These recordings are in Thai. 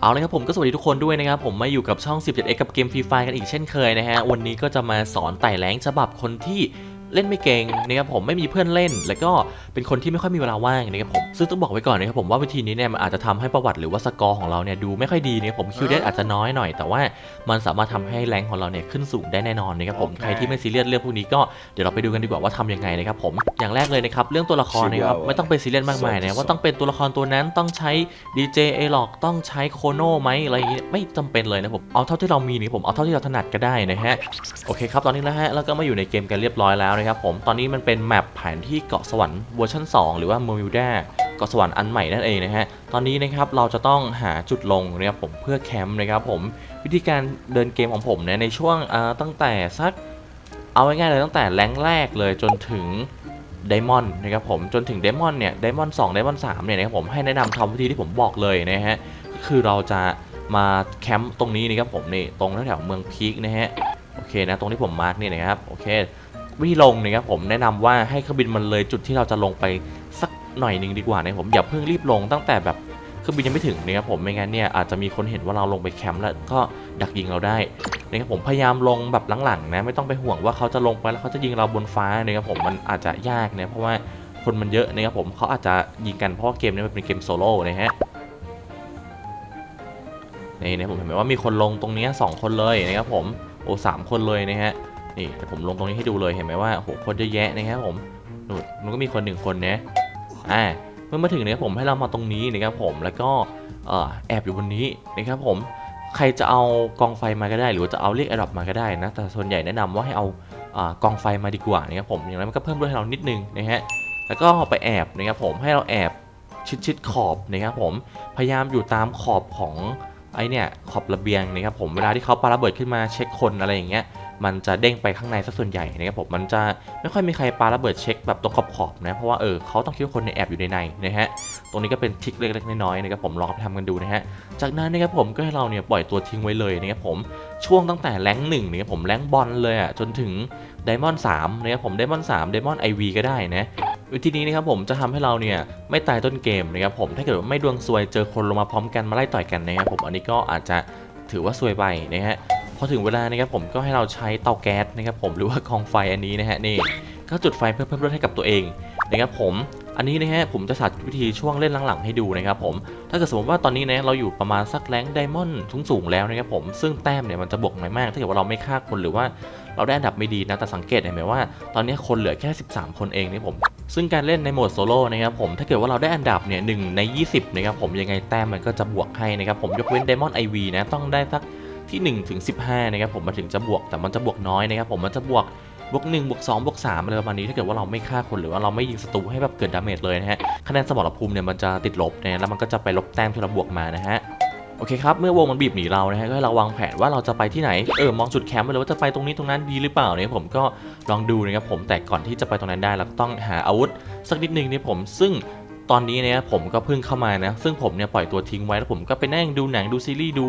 เอาเลยครับผมก็สวัสดีทุกคนด้วยนะครับผมมาอยู่กับช่อง 17x กับเกมฟรีไฟกันอีกเช่นเคยนะฮะวันนี้ก็จะมาสอนไต่แรงฉบับคนที่ เล่นไม่เก่งนะครับผมไม่มีเพื่อนเล่น แล้วก็เป็นคนที่ไม่ค่อยมีเวลาว่างนะครับผมซึ่งต้องบอกไว้ก่อนนะครับผมว่าวิธีนี้เนี่ยมันอาจจะทำให้ประวัติหรือว่าสกอร์ของเราเนี่ยดูไม่ค่อยดีนะครับผมคิวเดอาจจะน้อยหน่อย แต่ว่ามันสามารถทำให้แรงของเราเนี่ยขึ้นสูงได้แน่นอนนะครับผมโอเคใครที่ไม่ซีเรียสเรื่องพวกนี้ก็เดี๋ยวเราไปดูกันดีกว่าว่าทำยังไงนะครับผมอย่างแรกเลยนะครับเรื่องตัวละครนะครับไม่ต้องไปซีเรียสมากมายนะว่าต้องเป็นตัวละครตัวนั้นต้องใช้ดีเจเอล็อกต้องใช้โคโนไหมอะไรอย่างงี้ไม่จำเป็นเลยนะผมเอาเท่าที่เรามีนี่ผมเอาเท่าที่เราถนัดก็ได้นะฮะโอเคครับตอนนี้นะฮะแล้วก็มาอยู่ในเกมกันเรียบร้อยแล้วนะครับผมตอนนี้มันเป็นแมปแผนที่เกาะสวรรค์เวอร์ชัน2 หรือว่าเมอร์มิวดาเกาะสวรรค์อันใหม่นั่นเองนะฮะตอนนี้นะครับเราจะต้องหาจุดลงนะครับผมเพื่อแคมป์นะครับผมวิธีการเดินเกมของผมเนี่ยในช่วงตั้งแต่สักเอาง่ายๆเลยตั้งแต่แรงแรกเลยจนถึงไดมอนด์นะครับผมจนถึงไดมอนด์เนี่ยไดมอนด์สองไดมอนด์สามเนี่ยนะครับผมให้แนะนำทำวิธีที่ผมบอกเลยนะฮะก็คือเราจะมาแคมป์ตรงนี้นะครับผมนี่ตรงแถวๆเมืองพีคนะฮะโอเคนะตรงที่ผมมาร์กนี่นะครับโอเค วิธีลงนะครับผมแนะนำว่าให้เครื่องบินมันเลยจุดที่เราจะลงไปสักหน่อยหนึ่งดีกว่านะผมอย่าเพิ่งรีบลงตั้งแต่แบบเครื่องบินยังไม่ถึงนะครับผมไม่งั้นเนี่ยอาจจะมีคนเห็นว่าเราลงไปแคมป์แล้วก็ดักยิงเราได้นะครับผมพยายามลงแบบหลังๆนะไม่ต้องไปห่วงว่าเขาจะลงไปแล้วเขาจะยิงเราบนฟ้านะครับผมมันอาจจะยากนะเพราะว่าคนมันเยอะนะครับผมเขาอาจจะยิงกันเพราะเกมนี้มันเป็นเกมโซโล่นะฮะนี่นะผมเห็นไหมว่ามีคนลงตรงนี้ยสองคนเลยนะครับผมโอ้สามคนเลยนะฮะ นี่เดี๋ยวผมลงตรงนี้ให้ดูเลยเห็นไหมว่าโอ้โหคนเยอะแยะนะครับผมนู่นมันก็มีคนหนึ่งคนนะอ่าเมื่อมาถึงเนี่ยผมให้เรามาตรงนี้นะครับผมแล้วก็เอ่อแอบอยู่บนนี้นะครับผมใครจะเอากองไฟมาก็ได้ หรือว่าจะเอาเรียกแอดอปมาก็ได้นะแต่ส่วนใหญ่แนะนำว่าให้เอาอากองไฟมาดีกว่านะครับผมอย่างนั้นมันก็เพิ่มด้วยให้เรานิดนึงนะฮะแล้วก็ไปแอบนะครับผมให้เราแอบชิดชิดๆขอบนะครับผมพยายามอยู่ตามขอบของไอเนี่ยขอบระเบียงนะครับผมเวลาที่เขาปาระเบิดขึ้นมาเช็คคนอะไรอย่างเงี้ย มันจะเด้งไปข้างในซะส่วนใหญ่นะครับผมมันจะไม่ค่อยมีใครปาระเบิดเช็คแบบตรงขอบขอบๆนะเพราะว่าเออเขาต้องคิดว่าคนในแอบอยู่ในในนะฮะตรงนี้ก็เป็นทริคเล็กๆน้อยๆนะครับผมลองไปทำกันดูนะฮะจากนั้นนะครับผมก็ให้เราเนี่ยปล่อยตัวทิ้งไว้เลยนะครับผมช่วงตั้งแต่แรงหนึ่งนะครับผมแรงบอลเลยอะจนถึงไดมอนด์สามนะครับผมไดมอนด์สามไดมอนด์ไอวีก็ได้นะวิธีนี้นะครับผมจะทำให้เราเนี่ยไม่ตายต้นเกมนะครับผมถ้าเกิดว่าไม่ดวงซวยเจอคนลงมาพร้อมกันมาไล่ต่อยกันนะครับผมอันนี้ก็อาจจะถือว่าซวยไปนะฮะ พอถึงเวลานะครับผมก็ให้เราใช้เตาแก๊สนะครับผมหรือว่ากองไฟอันนี้นะฮะนี่ก็จุดไฟเพื่อเพิ่มเลือดให้กับตัวเองนะครับผมอันนี้นะฮะผมจะสาธิตวิธีช่วงเล่นหลังๆให้ดูนะครับผมถ้าเกิดสมมติว่าตอนนี้นะเราอยู่ประมาณสักแรงไดมอนด์สูงๆแล้วนะครับผมซึ่งแต้มเนี่ยมันจะบวกน้อยมาก ถ้าเกิดว่าเราไม่ฆ่าคนหรือว่าเราได้อันดับไม่ดีนะแต่สังเกตเห็นไหมว่าตอนนี้คนเหลือแค่ 13 คนเองนี่ผม ซึ่งการเล่นในโหมดโซโล่นะครับผมถ้าเกิดว่าเราได้อันดับเนี่ยหนึ่งใน 20นะครับผมยังไงแต้มมันก็จะบวกให้นะครับผมยกเว้นไดมอนด์ไอวีนะต้องได้สัก ที่1ถึง15นะครับผมมันถึงจะบวกแต่มันจะบวกน้อยนะครับผมมันจะบวกบวก1บวก2บวก3อะไรประมาณนี้ถ้าเกิดว่าเราไม่ฆ่าคนหรือว่าเราไม่ยิงศัตรูให้แบบเกิดดาเมจเลยนะฮะคะแนนสมรภูมิเนี่ยมันจะติดลบนะแล้วมันก็จะไปลบแต้มที่เราบวกมานะฮะโอเคครับ เมื่อวงมันบีบหนีเรานะฮะก็ให้เราวางแผนว่าเราจะไปที่ไหน เออ มองจุดแคมป์ไปเลยว่าจะไปตรงนี้ตรงนั้นดีหรือเปล่าเนี่ยผมก็ลองดูนะครับผมแต่ก่อนที่จะไปตรงนั้นได้เราต้องหาอาวุธสักนิดนึงเนี่ยผมซึ่ง ตอนนี้เนี่ยผมก็เพิ่งเข้ามานะ ซึ่งผมเนี่ยปล่อยตัวทิ้งไว้แล้วผมก็ไปนั่งดูหนังดูซีรีส์ดู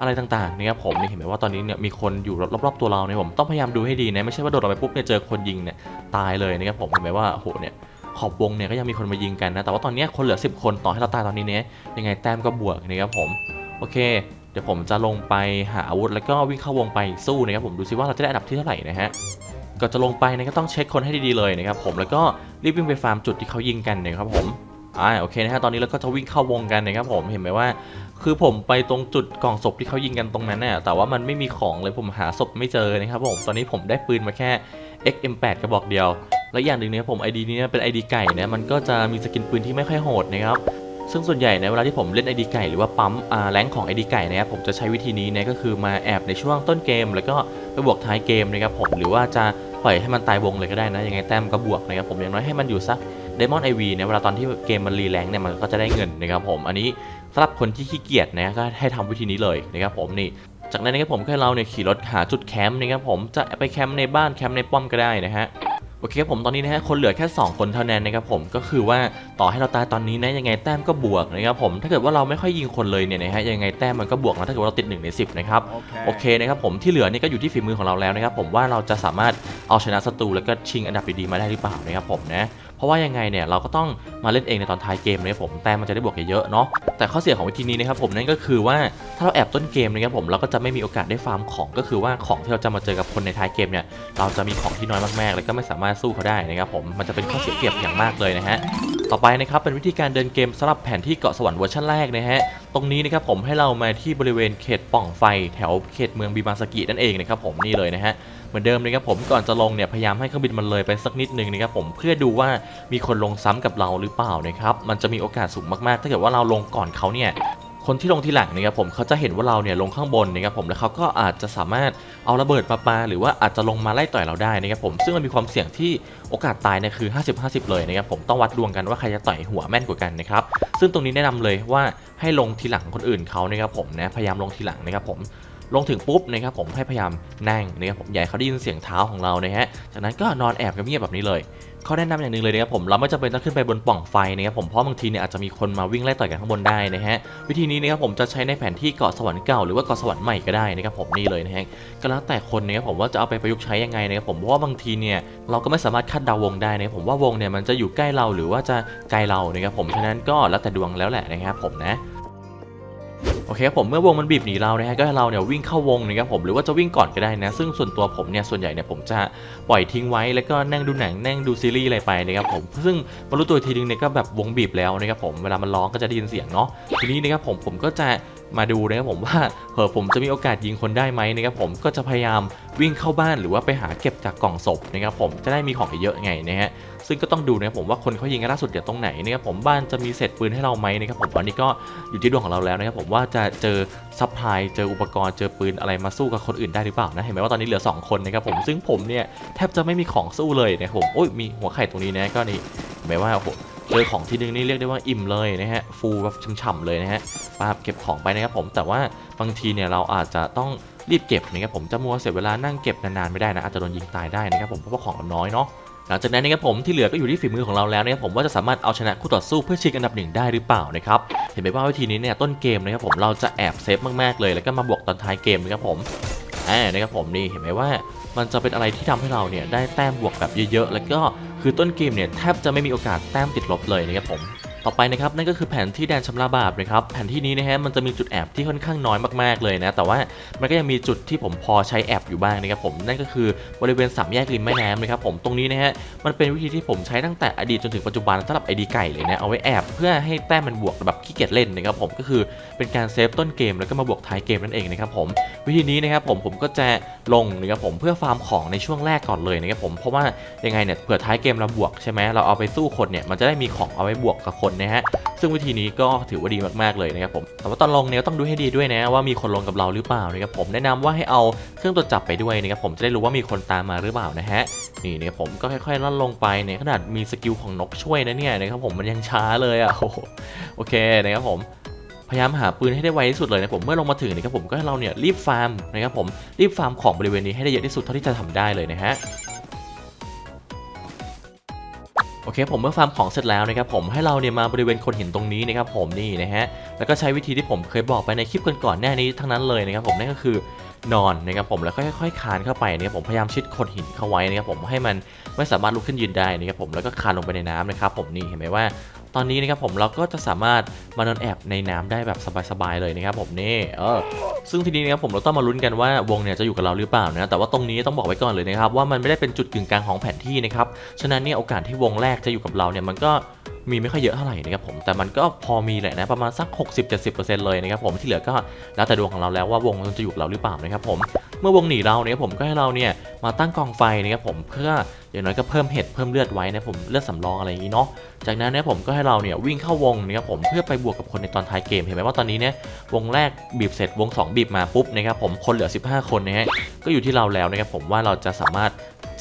อะไรต่างๆนะครับผมนี่เห็นไหมว่าตอนนี้เนี่ยมีคนอยู่รอบๆตัวเราเนี่ยผมต้องพยายามดูให้ดีนะไม่ใช่ว่าโดดออกไปปุ๊บเนี่ยเจอคนยิงเนี่ยตายเลยนะครับผมเห็นไหมว่าโหเนี่ยขอบวงเนี่ยก็ยังมีคนมายิงกันนะแต่ว่าตอนนี้คนเหลือ 10 คนต่อให้เราตายตอนนี้เนี่ยยังไงแต้มก็บวกนะครับผมโอเค เดี๋ยวผมจะลงไปหาอาวุธแล้วก็วิ่งเข้าวงไปสู้นะครับผมดูซิว่าเราจะได้อันดับที่เท่าไหร่นะฮะก่อนจะลงไปเนี่ยก็ต้องเช็คคนให้ดีๆเลยนะครับผมแล้วก็รีบวิ่งไปฟาร์มจุดที่เขายิงกันนะครับผม อ่าโอเคนะฮะตอนนี้เราก็จะวิ่งเข้าวงกันนะครับผมเห็นไหมว่า คือผมไปตรงจุดกล่องศพที่เขายิงกันตรงนั้นเนี่ยแต่ว่ามันไม่มีของเลยผมหาศพไม่เจอนะครับผมตอนนี้ผมได้ปืนมาแค่ XM8 กระบอกเดียว และอย่างหนึ่งเนี่ยผม ID นี้เป็น ID ไก่นะมันก็จะมีสกินปืนที่ไม่ค่อยโหดนะครับซึ่งส่วนใหญ่ในเวลาที่ผมเล่น ID ไก่หรือว่าปั๊มอ่าแรงของ ID ไก่นะครับผมจะใช้วิธีนี้นะก็คือมาแอบในช่วงต้นเกม แล้วก็ไปบวกท้ายเกมนะครับผมหรือว่าจะปล่อยให้มันตายวงเลยก็ได้นะยังไงแต้มก็บวกนะครับผมอย่างน้อยให้มันอยู่สัก d ดมอนไอวีเนี่ยเวลาตอนที่เกมมันรีแรงเนี่ยมันก็จะได้เงินนะครับผมอันนี้สำหรับคนที่ขี้เกียจนะก็ให้ทำวิธีนี้เลยนะครับผมนี่จากนั้นนะครับผมแค่เราเนี่ยขี่รถหาจุดแคมป์นะครับผมจะไปแคมป์ในบ้านแคมป์ในป้อมก็ได้นะฮะโอเคครับผมตอนนี้นะฮะคนเหลือแค่ 2 คนเท่านั้นนะครับผมก็คือว่าต่อให้เราตายตอนนี้นะยังไงแต้มก็บวกนะครับผมถ้าเกิดว่าเราไม่ค่อยยิงคนเลยเนี่ยนะฮะยังไงแต้มมันก็บวกนะถ้าเกิดว่าเราติด1ใน10นะครับโอเคนะครับผมที่เหลือนี่ก็อยู่ที่ฝีมือของเราแล้วนะครับผมว่าเราจะสามารถเอาชนะศัตรูแล้วก็ชิงอันดับดีๆมาได้หรือเปล่านะครับผมนะ เพราะว่ายังไงเนี่ยเราก็ต้องมาเล่นเองในตอนท้ายเกมนะครับผมแต้มมันจะได้บวกเยอะๆเนาะแต่ข้อเสียของวิธีนี้นะครับผมนั่นก็คือว่าถ้าเราแอบต้นเกมนะครับผมเราก็จะไม่มีโอกาสได้ฟาร์มของก็คือว่าของที่เราจะมาเจอกับคนในท้ายเกมเนี่ยเราจะมีของที่น้อยมากๆ แล้วก็ไม่สามารถสู้เขาได้นะครับผมมันจะเป็นข้อเสียเปรียบอย่างมากเลยนะฮะต่อไปนะครับเป็นวิธีการเดินเกมสำหรับแผนที่เกาะสวรรค์เวอร์ชันแรกนะฮะตรงนี้นะครับผมให้เรามาที่บริเวณเขตป่องไฟแถวเขตเมืองบิมาสกินั่นเองนะครับผมนี่เลยนะฮะเหมือนเดิมนะครับผมก่อนจะลงเนี่ยพยายามให้เครื่องบินมันเลยไปสักนิดนึงนะครับผมเพื่อดูว่ามีคนลงซ้ำกับเราหรือเปล่านะครับมันจะมีโอกาสสูงมากๆ ถ้าเกิดว่าเราลงก่อนเขาเนี่ย คนที่ลงทีหลังนะครับผมเขาจะเห็นว่าเราเนี่ยลงข้างบนนะครับผมแล้วเขาก็อาจจะสามารถเอาระเบิดมาปาหรือว่าอาจจะลงมาไล่ต่อยเราได้นะครับผมซึ่งมันมีความเสี่ยงที่โอกาสตายเนี่ยคือ 50-50 เลยนะครับผมต้องวัดดวงกันว่าใครจะต่อยหัวแม่นกว่ากันนะครับซึ่งตรงนี้แนะนำเลยว่าให้ลงทีหลังคนอื่นเขานะครับผมนะพยายามลงทีหลังนะครับผม ลงถึงปุ๊บนะครับผมให้พยายามนั่งนะครับผมให้เขาได้ยินเสียงเท้าของเรานะฮะจากนั้นก็นอนแอบเงียบๆแบบนี้เลยข้อแนะนำอย่างหนึ่งเลยนะครับผมเราไม่จำเป็นต้องขึ้นไปบนปล่องไฟนะครับผมเพราะบางทีเนี่ยอาจจะมีคนมาวิ่งไล่ต่อยกันข้างบนได้นะฮะวิธีนี้นะครับผมจะใช้ในแผนที่เกาะสวรรค์เก่าหรือว่าเกาะสวรรค์ใหม่ก็ได้นะครับผมนี่เลยนะฮะก็แล้วแต่คนนะครับผมว่าจะเอาไปประยุกต์ใช้ยังไงนะครับผมเพราะว่าบางทีเนี่ยเราก็ไม่สามารถคาดเดาวงได้นะครับผมว่าวงเนี่ยมันจะอยู่ใกล้เราหรือว่าจะไกลเรานะครับผมฉะนั้นก็แล้วแต่ดวงแล้วแหละนะครับผมนะ โอเคครับผมเมื่อวงมันบีบหนีเรานะฮะก็ให้เราเนี่ยวิ่งเข้าวงนะครับผมหรือว่าจะวิ่งก่อนก็ได้นะ ซึ่งส่วนตัวผมเนี่ยส่วนใหญ่เนี่ยผมจะปล่อยทิ้งไว้แล้วก็นั่งดูหนังนั่งดูซีรีส์อะไรไปนะครับผมซึ่งมารู้ตัวทีนึงเนี่ยก็แบบวงบีบแล้วนะครับผมเวลามันร้องก็จะได้ยินเสียงเนาะทีนี้นะครับผมผมก็จะ มาดูนะครับผมว่าเออผมจะมีโอกาสยิงคนได้ไหมนะครับผมก็จะพยายามวิ่งเข้าบ้านหรือว่าไปหาเก็บจากกล่องศพนะครับผมจะได้มีของเยอะๆไงนะฮะซึ่งก็ต้องดูนะครับผมว่าคนเขายิงล่าสุดเนี่ตรงไหนนะครับผมบ้านจะมีเศษปืนให้เราไหมนะครับผมตอนนี้ก็อยู่ที่ดวงของเราแล้วนะครับผมว่าจะเจอซัพพลายเจออุปกรณ์เจอปืนอะไรมาสู้กับคนอื่นได้หรือเปล่านะเห็นไหมว่าตอนนี้เหลือ 2 คนนะครับผมซึ่งผมเนี่ยแทบจะไม่มีของสู้เลยนะครับผมโอ้ยมีหัวไข่ตรงนี้นะก็นี่เห็นไหมว่าโอ้โห เจอของที่นึงนี่เรียกได้ว่าอิ่มเลยนะฮะ ฟูแบบฉ่ำๆเลยนะฮะปาบเก็บของไปนะครับผม แต่ว่าบางทีเนี่ยเราอาจจะต้องรีบเก็บนะครับผม จะมัวเสียเวลานั่งเก็บนานๆไม่ได้นะ อาจจะโดนยิงตายได้นะครับผม เพราะว่าของมันน้อยเนาะหลังจากนั้นนะครับผมที่เหลือก็อยู่ที่ฝีมือของเราแล้วนะครับผมว่าจะสามารถเอาชนะคู่ต่อสู้เพื่อชิงอันดับหนึ่งได้หรือเปล่านะครับเห็นไหมว่าวิธีนี้เนี่ยต้นเกมนะครับผมเราจะแอบเซฟมากๆเลย แล้วก็มาบวกตอนท้ายเกมนะครับผมอ่านะครับผมนี่เห็นไหมว่ามันจะเป็นอะไรที่ทำให้เราเนี่ยได้แต้มบวกแบบเยอะๆ แล้วก็ คือต้นเกมเนี่ยแทบจะไม่มีโอกาสแต้มติดลบเลยนะครับผม ต่อไปนะครับนั่นก็คือแผนที่แดนชำระบาปนะครับแผนที่นี้นะฮะมันจะมีจุดแอบที่ค่อนข้างน้อยมากๆเลยนะแต่ว่ามันก็ยังมีจุดที่ผมพอใช้แอปอยู่บ้างนะครับผมนั่นก็คือบริเวณสามแยกริมแม่น้ำนะครับผมตรงนี้นะฮะมันเป็นวิธีที่ผมใช้ตั้งแต่อดีตจนถึงปัจจุบันสำหรับไอดีไก่เลยนะเอาไว้แอบเพื่อให้แต้มมันบวกแบบขี้เกียจเล่นนะครับผมก็คือเป็นการเซฟต้นเกมแล้วก็มาบวกท้ายเกมนั่นเองนะครับผมวิธีนี้นะครับผมผมก็จะลงนะครับผมเพื่อฟาร์มของในช่วงแรกก่อนเลยนะครับผมเพราะว่ายังไงเนี่ยเผื่อท้ายเกมเราบวกใช่ไหมเราเอาไปสู้คนเนี่ยมันจะได้มีของเอาไว้บวกกับคนนะฮะซึ่งวิธีนี้ก็ถือว่าดีมากๆเลยนะครับผมแต่ว่าตอนลงเนี่ยต้องดูให้ดีด้วยนะว่ามีคนลงกับเราหรือเปล่านะครับผมแนะนำว่าให้เอาเครื่องตรวจจับไปด้วยนะครับผมจะได้รู้ว่ามีคนตามมาหรือเปล่านะฮะนี่นะครับผมก็ค่อยๆล่อนลงไปเนี่ยขนาดมีสกิลของนกช่วยนะเนี่ยนะครับผมมันยังช้าเลยอะโอ้โหโอเคนะครับผมพยายามหาปืนให้ได้ไวที่สุดเลยนะผมเมื่อลงมาถึงนะครับผมก็ให้เราเนี่ยรีบฟาร์มนะครับผมรีบฟาร์มของบริเวณนี้ให้ได้เยอะที่สุดเท่าที่จะทำได้เลยนะฮะ โอเคผมเมื่อฟาร์มของเสร็จแล้วนะครับผมให้เราเนี่ยมาบริเวณคนหินตรงนี้นะครับผมนี่นะฮะแล้วก็ใช้วิธีที่ผมเคยบอกไปในคลิปก่อนๆหน้านี้ทั้งนั้นเลยนะครับผมนั่นก็คือนอนนะครับผมแล้วค่อยๆคานเข้าไปนะครับผมพยายามชิดคนหินเข้าไว้นะครับผมให้มันไม่สามารถลุกขึ้นยืนได้นะครับผมแล้วก็คานลงไปในน้ำนะครับผมนี่เห็นไหมว่า ตอนนี้นะครับผมเราก็จะสามารถมานอนแอบในน้ำได้แบบสบายๆเลยนะครับผมนี่เออซึ่งทีนี้นะครับผมเราต้องมาลุ้นกันว่าวงเนี่ยจะอยู่กับเราหรือเปล่านะแต่ว่าตรงนี้ต้องบอกไว้ก่อนเลยนะครับว่ามันไม่ได้เป็นจุดกึ่งกลางของแผนที่นะครับฉะนั้นเนี่ยโอกาสที่วงแรกจะอยู่กับเราเนี่ยมันก็ มีไม่ค่อยเยอะเท่าไหร่นะครับผมแต่มันก็พอมีแหละนะประมาณสัก 60-70%เลยนะครับผมที่เหลือก็แล้วแต่ดวงของเราแล้วว่าวงจะอยู่กับเราหรือเปล่านะครับผมเมื่อวงหนีเราเนี่ยผมก็ให้เราเนี่ยมาตั้งกองไฟนะครับผมเพื่ออย่างน้อยก็เพิ่มเห็ดเพิ่มเลือดไว้นะผมเลือดสำรองอะไรอย่างนี้เนาะจากนั้นเนี่ยผมก็ให้เราเนี่ยวิ่งเข้าวงนะครับผมเพื่อไปบวกกับคนในตอนท้ายเกมเห็นไหมว่าตอนนี้เนี่ยวงแรกบีบเสร็จวง 2 บีบมาปุ๊บนะครับผมคนเหลือ 15 คนนะฮะก็อยู่ที่เราแล้วนะครับผมว่าเราจะสามารถ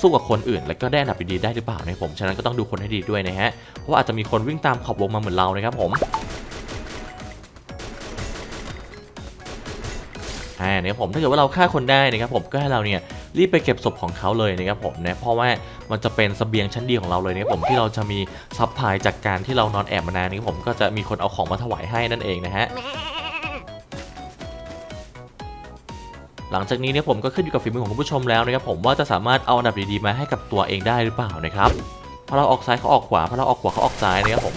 สู้กับคนอื่น แล้วก็ได้อันดับดีๆได้หรือเปล่านะผมฉะนั้นก็ต้องดูคนให้ดีด้วยนะฮะเพราะว่าอาจจะมีคนวิ่งตามขอบวงมาเหมือนเรานะครับผมอ่าเนี่ยผมถ้าเกิดว่าเราฆ่าคนได้นะครับผมก็ให้เราเนี่ยรีบไปเก็บศพของเขาเลยนะครับผมนะเพราะว่ามันจะเป็นเสบียงชั้นดีของเราเลยนะครับผมที่เราจะมีซัพพลายจากการที่เรานอนแอบมานานนี้ผมก็จะมีคนเอาของมาถวายให้นั่นเองนะฮะ หลังจากนี้เนี่ยผมก็ขึ้นอยู่กับฝีมือของคุณผู้ชมแล้วนะครับผมว่าจะสามารถเอาอันดับดีๆมาให้กับตัวเองได้หรือเปล่านะครับพอเราออกซ้ายเขาออกขวาพอเราออกขวาเขาออกซ้ายนะครับผม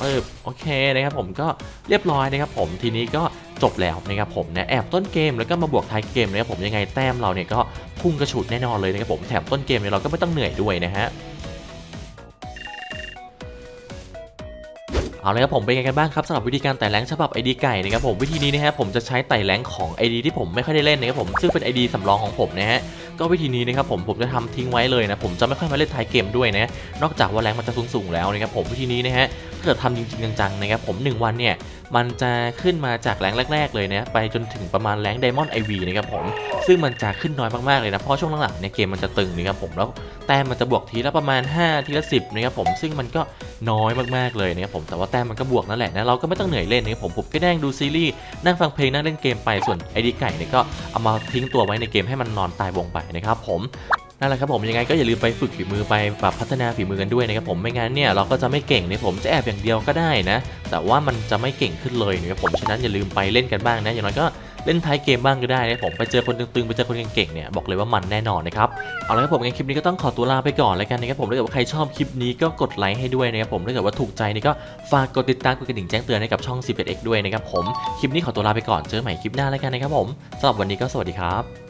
เออโอเคนะครับผมก็เรียบร้อยนะครับผมทีนี้ก็จบแล้วนะครับผมนะแอบต้นเกมแล้วก็มาบวกท้ายเกมนะครับผมยังไงแต้มเราเนี่ยก็พุ่งกระฉูดแน่นอนเลยนะครับผมแถมต้นเกมเนี่ยเราก็ไม่ต้องเหนื่อยด้วยนะฮะ เอาเลยครับผมเป็นไงกันบ้างครับสำหรับวิธีการไต่แรงฉบับ ID ไก่นะครับผมวิธีนี้นะฮะผมจะใช้ไต่แรงของ ID ที่ผมไม่ค่อยได้เล่นนะครับผมซึ่งเป็น ID สำรองของผมนะฮะก็วิธีนี้นะครับผมผมจะทำทิ้งไว้เลยนะผมจะไม่ค่อยมาเล่นท้ายเกมด้วยนะนอกจากว่าแรงมันจะสูงๆแล้วนะครับผมวิธีนี้นะฮะถ้าเกิดทำจริงๆจังๆนะครับผม 1 วันเนี่ยมันจะขึ้นมาจากแรงแรก ๆ เลยนะไปจนถึงประมาณแรง Diamond IV นะครับผมซึ่งมันจะขึ้นน้อยมากๆเลยนะเพราะช่วงหลังๆเนี่ยเกมมันจะตึงนะครับผมแล้วแต้มมันจะบวกทีละประมาณ 5 ทีละ 10นะครับผมซึ่งมันก็น้อยมากๆเลยนะครับผมแต่ว่าแต้มมันก็บวกนั่นแหละนะเราก็ไม่ต้องเหนื่อยเล่นนะครับผมผมก็นั่งดูซีรีส์นั่งฟังเพลงนั่งเล่นเกมไปส่วนไอดีไก่เนี่ยก็เอามาทิ้งตัวไว้ในเกมให้มันนอนตายวงไปนะครับผม นั่นแหละครับผมยังไงก็อย่าลืมไปฝึกฝีมือไปปรับพัฒนาฝีมือกันด้วยนะครับผมไม่งั้นเนี่ยเราก็จะไม่เก่งนะครับผมจะแอบอย่างเดียวก็ได้นะ แต่ว่ามันจะไม่เก่งขึ้นเลยนะครับผมฉะนั้นอย่าลืมไปเล่นกันบ้างนะอย่างน้อยก็เล่นท้ายเกมบ้างก็ได้นะผมไปเจอคนตึงๆไปเจอคนเก่งๆเนี่ยบอกเลยว่ามันแน่นอนนะครับเอาละครับผมงั้นคลิปนี้ก็ต้องขอตัวลาไปก่อนแล้วกันนะครับผมถ้าเกิดว่าใครชอบคลิปนี้ก็กดไลค์ให้ด้วยนะครับผมถ้าเกิดว่าถูกใจนี่ก็ฝากกดติดตามกดกระดิ่งแจ้งเตือนให้กับช่อง 11x ด้วยนะครับผมคลิปนี้ขอตัวลาไปก่อนเจอใหม่คลิปหน้าแล้วกันนะครับผมสำหรับวันนี้ก็สวัสดีครับ